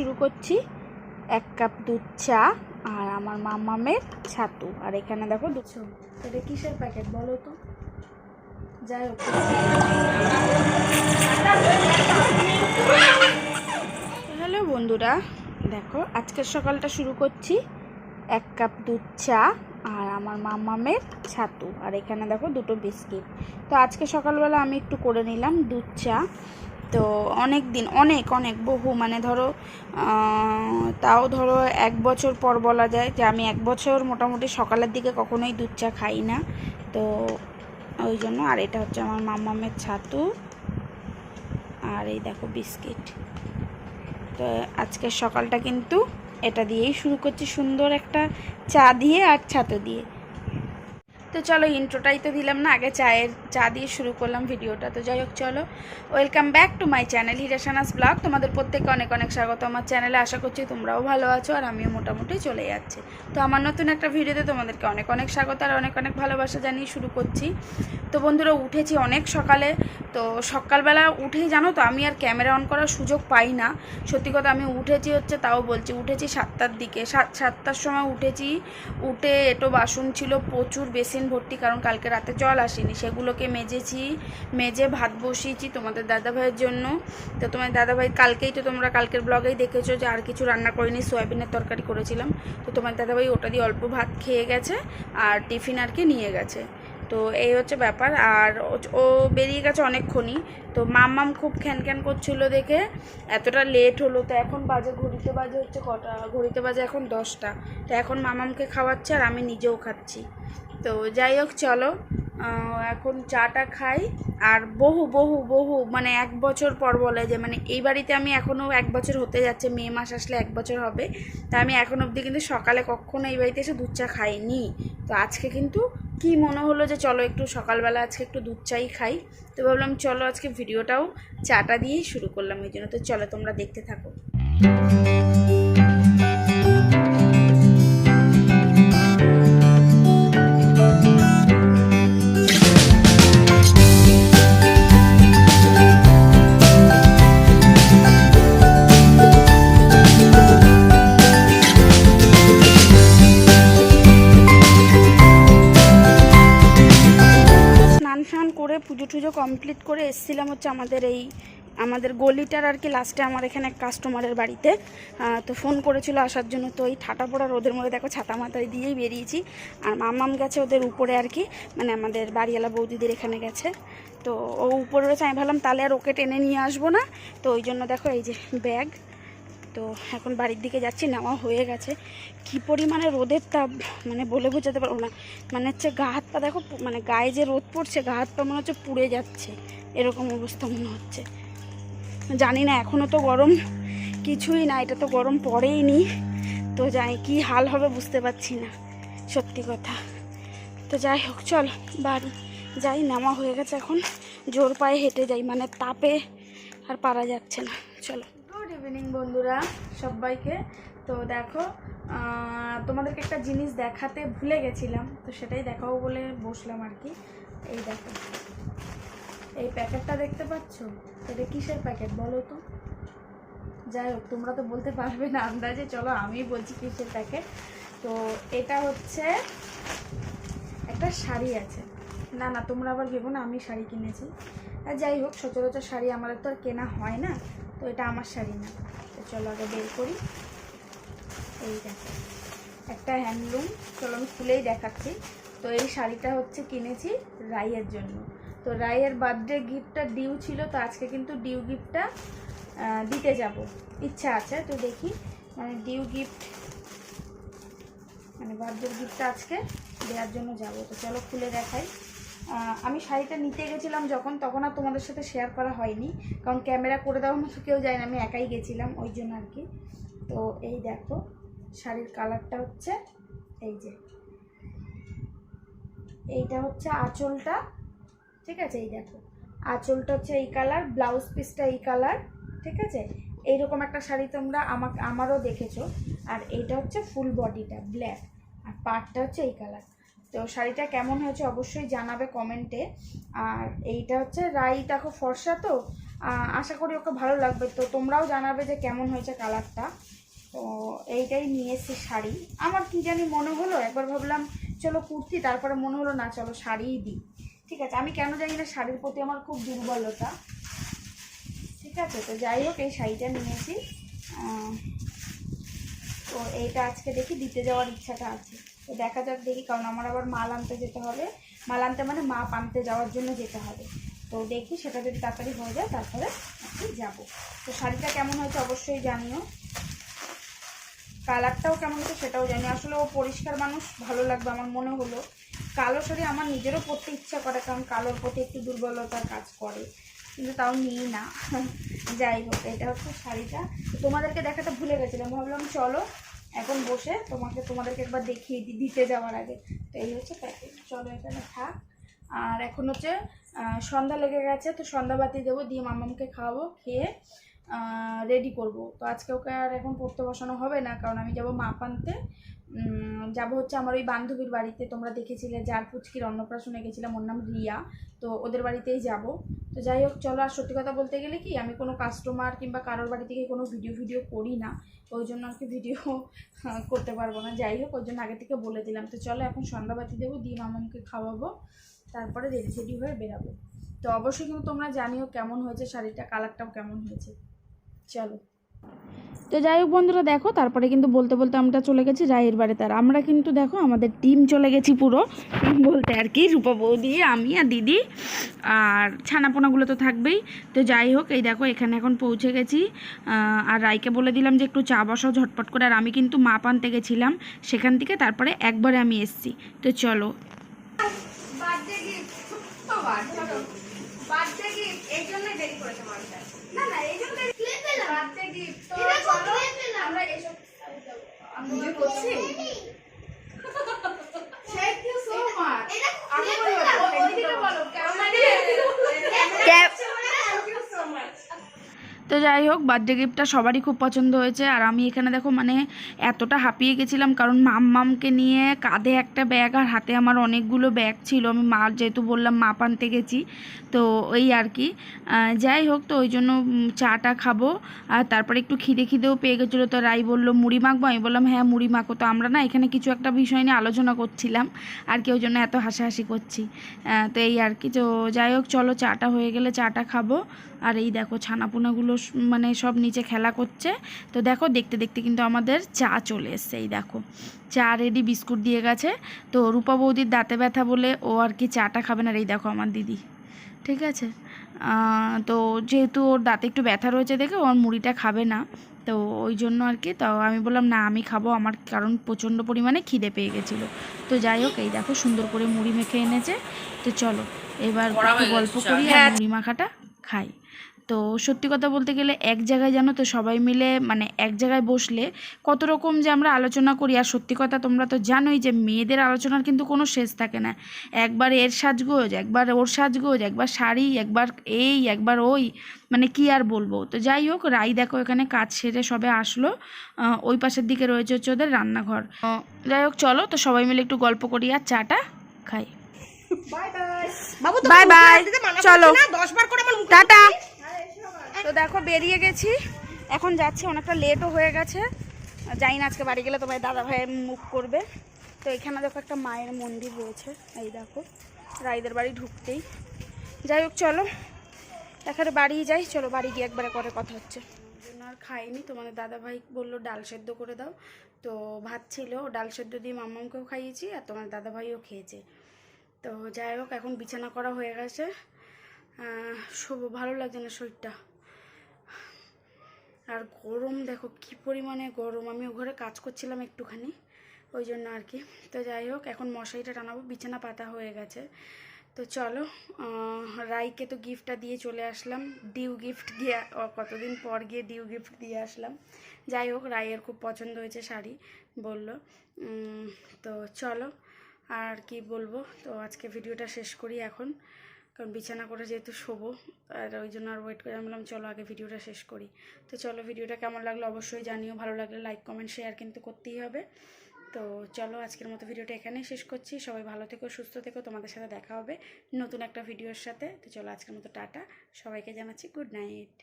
শুরু করছি। এক কাপ দুধ চা আর আমার মামামের ছাতু। আর এখানে দেখো দুশো এটা কিসের প্যাকেট বলো তো? যাই হোক। হ্যালো বন্ধুরা দেখো আজকের সকালটা শুরু করছি। এক কাপ দুধ চা আর আমার মামামের ছাতু। আর এখানে দেখো দুটো বিস্কিট। তো আজকে সকালবেলা আমি একটু করে নিলাম দুধ চা। তো অনেক দিন, অনেক অনেক, বহু মানে ধরো তাও ধরো এক বছর পর বলা যায় যে আমি এক বছর মোটামুটি সকালের দিকে কখনোই দুধ চা খাই না। তো ওই জন্য, আর এটা হচ্ছে আমার মামামের ছাতু। আর এই দেখো বিস্কিট। তো আজকের সকালটা কিন্তু এটা দিয়েই শুরু করছি সুন্দর একটা চা দিয়ে আর ছাতু দিয়ে। তো চলো ইন্ট্রোটাই তো দিলাম না, আগে চায়ের, চা দিয়ে শুরু করলাম ভিডিওটা। তো যাই হোক, চলো। Welcome back to my channel হিরাসানাস blog তোমাদের প্রত্যেককে অনেক অনেক স্বাগত আমার চ্যানেলে আশা করছি তোমরাও ভালো আছো আর আমিও মোটামুটি চলে যাচ্ছি। তো আমার নতুন একটা ভিডিওতে তোমাদেরকে অনেক অনেক স্বাগত আর অনেক অনেক ভালোবাসা জানিয়ে শুরু করছি। তো বন্ধুরা, উঠেছি অনেক সকালে। তো সকালবেলা উঠেই জানো তো, আমি আর ক্যামেরা অন করার সুযোগ পাই না। সত্যি কথা, আমি উঠেছি হচ্ছে, তাও বলছি, উঠেছি সাতটার দিকে। সাত, সাতটার সময় উঠেছি। উঠে এটো বাসন ছিল প্রচুর বেসিন ভর্তি, কারণ কালকে রাতে জল আসেনি। সেগুলোকে মেজেছি, মেজে ভাত বসিয়েছি তোমাদের দাদাভাইয়ের জন্য। তো তোমার দাদাভাই কালকেই তো তোমরা কালকের ব্লগেই দেখেছ যে আর কিছু রান্না করিনি, সয়াবিনের তরকারি করেছিলাম। তো তোমার দাদাভাই ওটা দিয়ে অল্প ভাত খেয়ে গেছে আর টিফিন আর কি নিয়ে গেছে। তো এই হচ্ছে ব্যাপার। আর ও- বেরিয়ে গেছে অনেকক্ষণই। তো মাম্মাম খুব খ্যান করছিল দেখে। এতটা লেট হলো। তো এখন বাজে, ঘড়িতে বাজে হচ্ছে কটা? ঘড়িতে বাজে এখন দশটা। তো এখন মামামকে খাওয়াচ্ছে আর আমি নিজেও খাচ্ছি। তো যাই হোক, চলো। এখন চাটা খাই আর বহু বহু বহু মানে এক বছর পর বলে যে মানে এই বাড়িতে আমি এখনও এক বছর হতে যাচ্ছে, মে মাস আসলে এক বছর হবে। তা আমি এখন অবধি কিন্তু সকালে কখনো এই বাড়িতে এসে দুধ চা খাইনি। তো আজকে কিন্তু কি মনে হলো যে, চলো একটু সকালবেলা আজকে একটু দুধ চাই খাই। তো ভাবলাম, চলো আজকে ভিডিওটাও চাটা দিয়েই শুরু করলাম এই জন্য। তো চলো তোমরা দেখতে থাকো। কমপ্লিট করে এসছিলাম হচ্ছে আমাদের এই, আমাদের গলিটার আর কি লাস্টে আমার এখানে এক কাস্টমারের বাড়িতে। তো ফোন করেছিল আসার জন্য। তো এই ঠাটা পড়া রোদের মধ্যে দেখো ছাতা মাথায় দিয়েই বেরিয়েছি। আর মামাম গেছে ওদের উপরে আর কি মানে আমাদের বাড়িওয়ালা বৌদিদের এখানে গেছে। তো ও উপরে রয়েছে, আমি ভাবলাম তাহলে আর ওকে টেনে নিয়ে আসব না। তো ওই জন্য দেখো এই যে ব্যাগ তো এখন বাড়ির দিকে যাচ্ছি, নেওয়া হয়ে গেছে। কি পরিমাণে রোদের তাপ মানে বলে বোঝাতে পারব না। মানে হচ্ছে গা হাত পা দেখো মানে গায়ে যে রোদ পড়ছে, গা হাত পা মনে হচ্ছে পুড়ে যাচ্ছে। এরকম অবস্থা মনে হচ্ছে। জানি না এখনও তো গরম, কিছুই না, এটা তো গরম পড়েই নি। তো জানি কি হাল হবে বুঝতে পারছি না, সত্যি কথা। তো যাই হোক, চল, বাড়ি যাই নামা হয়ে গেছে এখন। জোর পায়ে হেঁটে যাই মানে তাপে আর পারা যাচ্ছে না। চলো। ইভিনিং বন্ধুরা, সবাইকে। তো দেখো তোমাদেরকে একটা জিনিস দেখাতে ভুলে গেছিলাম, তো সেটাই দেখাবো বলে বসলাম আর কি। এই দেখো, এই প্যাকেটটা দেখতে পাচ্ছ? এটা কিসের প্যাকেট বলো তো? যাই হোক, তোমরা তো বলতে পারবে না আন্দাজে, চলো আমি বলছি কিসের প্যাকেট। তো এটা হচ্ছে, একটা শাড়ি আছে। না না, তোমরা আবার ভেবো না, আমি শাড়ি কিনেছি। যাই হোক, সচরাচর শাড়ি আমাদের তো আর কেনা হয় না। তো এটা আমার শাড়ি না। তো চলো আগে বের করি। এই দেখো, একটা হ্যান্ডলুম চলো আমি খুলেই দেখাচ্ছি। তো এই শাড়িটা হচ্ছে কিনেছি রাইয়ের জন্য। তো রাইয়ের বার্থডে গিফটটা ডিউ ছিল, তো আজকে কিন্তু ডিউ গিফটটা দিতে যাব। ইচ্ছা আছে, তো দেখি। মানে ডিউ গিফট মানে বার্থডে গিফটটা আজকে দেওয়ার জন্য যাব। তো চলো খুলে দেখাই। আমি শাড়িটা নিতে গেছিলাম যখন, তখন আর তোমাদের সাথে শেয়ার করা হয়নি। কারণ ক্যামেরা করে দেওয়ার মতো কেউ যায় না, আমি একাই গেছিলাম ওই জন্য আর কি। তো এই দেখো, শাড়ির কালারটা হচ্ছে এই যে। এইটা হচ্ছে আঁচলটা, ঠিক আছে? এই দেখো, আঁচলটা হচ্ছে এই কালার ব্লাউজ পিসটা এই কালার ঠিক আছে? এইরকম একটা শাড়ি তোমরা আমাকে, আমারও দেখেছ। আর এইটা হচ্ছে ফুল বডিটা ব্ল্যাক আর পাটটা হচ্ছে এই কালার তো শাড়িটা কেমন হয়েছে অবশ্যই জানাবে কমেন্টে আর এইটা হচ্ছে রাই, দেখো ফর্সা তো আশা করি ওকে ভালো লাগবে। তো তোমরাও জানাবে যে কেমন হয়েছে কালারটা তো এইটাই নিয়ে এসেছি শাড়ি। আমার কি জানি মনে হলো, একবার ভাবলাম চলো কুর্তি, তারপরে মনে হলো না, চলো শাড়িই দিই। ঠিক আছে, আমি কেন জানি না শাড়ির প্রতি আমার খুব দুর্বলতা। ঠিক আছে, তো যাই হোক, এই শাড়িটা নিয়েছি তো এইটা আজকে দেখি দিতে যাওয়ার ইচ্ছাটা আছে। তো দেখা যাক দেখি, কারণ আমার আবার মাল আনতে যেতে হবে। মাল আনতে মানে মাপ আনতে যাওয়ার জন্য যেতে হবে। তো দেখি সেটা যদি তাড়াতাড়ি হয়ে যায়, তারপরে আমি যাব। তো শাড়িটা কেমন হয়েছে অবশ্যই জানিও। কালারটাও কেমন হয়েছে সেটাও জানি আসলে ও পরিষ্কার মানুষ, ভালো লাগবে আমার মনে হলো। কালো শাড়ি আমার নিজেরও পরতে ইচ্ছা করে, কারণ কালোর প্রতি একটু দুর্বলতার কাজ করে। কিন্তু তাও নিই না। যাই হোক, এটা হচ্ছে শাড়িটা। তোমাদেরকে দেখাতে ভুলে গেছিলাম ভাবলাম চলো এখন বসে তোমাকে, তোমাদেরকে একবার দেখিয়ে দিই দিতে যাওয়ার আগে। তো এই হচ্ছে প্যাকেট চলো এখানে থাক। আর এখন হচ্ছে সন্ধ্যা লেগে গেছে, তো সন্ধ্যাবাতি দেবো, দিয়ে মামামকে খাওয়াবো, খেয়ে রেডি করব। তো আজকে ওকে আর এখন পড়তে বসানো হবে না, কারণ আমি যাব মাপ আনতে। যাব হচ্ছে আমার ওই বান্ধবীর বাড়িতে। তোমরা দেখেছিলে যার পুচকির অন্নপ্রাশনে গেছিলাম, ওর নাম রিয়া। তো ওদের বাড়িতেই যাব। তো যাই হোক, চলো, আর সত্যি কথা বলতে গেলে কি, আমি কোনো কাস্টমার কিংবা কারোর বাড়ি থেকে কোনো ভিডিও ভিডিও করি না। ওই জন্য আর কি ভিডিও করতে পারব না। যাই হোক ওই জন্য আগে থেকে বলে দিলাম। তো চলো, এখন সন্ধ্যাবাতি দেবো, দিয়ে মামামকে খাওয়াবো। তারপরে রেডি সেডি হয়ে বেরাবো। তো অবশ্যই কিন্তু তোমরা জানিও কেমন হয়েছে শাড়িটা কালারটাও কেমন হয়েছে। চলো। তো যাই হোক বন্ধুরা, দেখো, তারপরে কিন্তু বলতে বলতে আমরা চলে গেছি রায়ের বাড়িতে। আর আমরা কিন্তু দেখো, আমাদের টিম চলে গেছি পুরো, বলতে আর কি, রূপা বৌদি, আমি আর দিদি, আর ছানাপোনাগুলো তো থাকবেই। তো যাই হোক, এই দেখো, এখানে এখন পৌঁছে গেছি। আর রায়কে বলে দিলাম যে একটু চা বসাও ঝটপট করে, আর আমি কিন্তু মাপ আনতে গেছিলাম সেখান থেকে, তারপরে একবারে আমি এসছি। তো চলো। এই দেরি করেছে না না, এই জন্য আমরা এসব থ্যাংক ইউ সো মাচ আমি বলব ওইদিকে বলো থ্যাংক ইউ সো মাচ তো যাই হোক বার্থডে গিফটটা সবারই খুব পছন্দ হয়েছে। আর আমি এখানে দেখো মানে এতটা হাঁপিয়ে গেছিলাম, কারণ মাম মামকে নিয়ে কাঁধে একটা ব্যাগ আর হাতে আমার অনেকগুলো ব্যাগ ছিল। আমি মা, যেহেতু বললাম মাপ আনতে গেছি, তো ওই আর কি। যাই হোক, তো ওই জন্য চাটা খাব। আর তারপরে একটু খিদে খিদেও পেয়ে গেছিল, তো রাই বলল, মুড়ি মাখবো? আমি বললাম হ্যাঁ মুড়ি মাখো। তো আমরা না, এখানে কিছু একটা বিষয় নিয়ে আলোচনা করছিলাম, আর কি ওই জন্য এত হাসাহাসি করছি। তো এই আর কি। তো যাই হোক, চলো, চাটা হয়ে গেলে চাটা খাব। আর এই দেখো, ছানাপোনাগুলো মানে সব নিচে খেলা করছে। তো দেখো দেখতে দেখতে কিন্তু আমাদের চা চলে এসছে এই দেখো। চা রেডি বিস্কুট দিয়ে গেছে। তো রূপা বৌদির দাঁতে ব্যথা বলে ও আর কি চাটা খাবে না আর এই দেখো আমার দিদি। ঠিক আছে? তো যেহেতু ওর দাঁতে একটু ব্যথা রয়েছে দেখে ওর মুড়িটা খাবে না। তো ওই জন্য আর কি তো আমি বললাম না আমি খাব। আমার কারণ প্রচণ্ড পরিমাণে খিদে পেয়ে গেছিল। তো যাই হোক এই দেখো সুন্দর করে মুড়ি মেখে এনেছে। তো চলো এবার গল্প করি আর মুড়ি মাখাটা খাই। তো সত্যি কথা বলতে গেলে এক জায়গায় জানো তো সবাই মিলে মানে এক জায়গায় বসলে কত রকম যে আমরা আলোচনা করি। আর সত্যি কথা তোমরা তো জানোই যে মেয়েদের আলোচনার কিন্তু কোনো শেষ থাকে না। একবার এর সাজগোজ একবার ওর সাজগোজ একবার শাড়ি একবার এই একবার ওই মানে কি আর বলব? তো যাই হোক রাই দেখো এখানে কাজ সেরে সবে আসলো। ওই পাশের দিকে রয়েছে হচ্ছে ওদের রান্নাঘর। যাই হোক চলো তো সবাই মিলে একটু গল্প করি আর চাটা খাই। বাবু বাই বাই চলো। দশ বার করে আমার মুখে টাটা। তো দেখো, বেরিয়ে গেছি। এখন যাচ্ছি, অনেকটা লেটও হয়ে গেছে। যাই না আজকে বাড়ি গেলে তোমার দাদা ভাই মুখ করবে। তো এখানে দেখো একটা মায়ের মন্দির রয়েছে। এই দেখো, রাইদের বাড়ি ঢুকতেই। যাই হোক, চলো। এখানে বাড়ি যাই। চলো, বাড়ি গিয়ে একবারে করে কথা হচ্ছে। আর খাইনি। তোমাদের দাদা ভাই বলল ডাল সেদ্ধ করে দাও। তো ভাত ছিল, ডাল সেদ্ধ দিয়ে মামাকেও খাইয়েছি আর তোমার দাদা ভাইও খেয়েছে। তো যাই হোক, এখন বিছানা করা হয়ে গেছে। শুভ, ভালো লাগছে না শরীরটা? আর গরম, দেখো কি পরিমাণে গরম। আমি ও ঘরে কাজ করছিলাম একটুখানি, ওই জন্য আর কি। তো যাই হোক, এখন মশারিটা টানাবো, বিছানা পাতা হয়ে গেছে। তো চলো রাইকে তো গিফটটা দিয়ে চলে আসলাম। ডিউ গিফট দিয়ে কতদিন পর গিয়ে ডিউ গিফট দিয়ে আসলাম। যাই হোক, রাইয়ের খুব পছন্দ হয়েছে শাড়ি, বলল। তো চলো, আর কি বলব? তো আজকে ভিডিওটা শেষ করি এখন। কারণ বিছানা করে যেহেতু শোবো, আর ওই জন্য আর ওয়েট করে, আমি বললাম, চলো আগে ভিডিওটা শেষ করি। তো চলো ভিডিওটা কেমন লাগল অবশ্যই জানিও, ভালো লাগলে লাইক কমেন্ট শেয়ার কিন্তু করতেই হবে। তো চলো আজকের মতো ভিডিওটা এখানেই শেষ করছি। সবাই ভালো থেকো, সুস্থ থেকো, তোমাদের সাথে দেখা হবে নতুন একটা ভিডিওর সাথে। তো চলো আজকের মতো টাটা। সবাইকে জানাচ্ছি গুড নাইট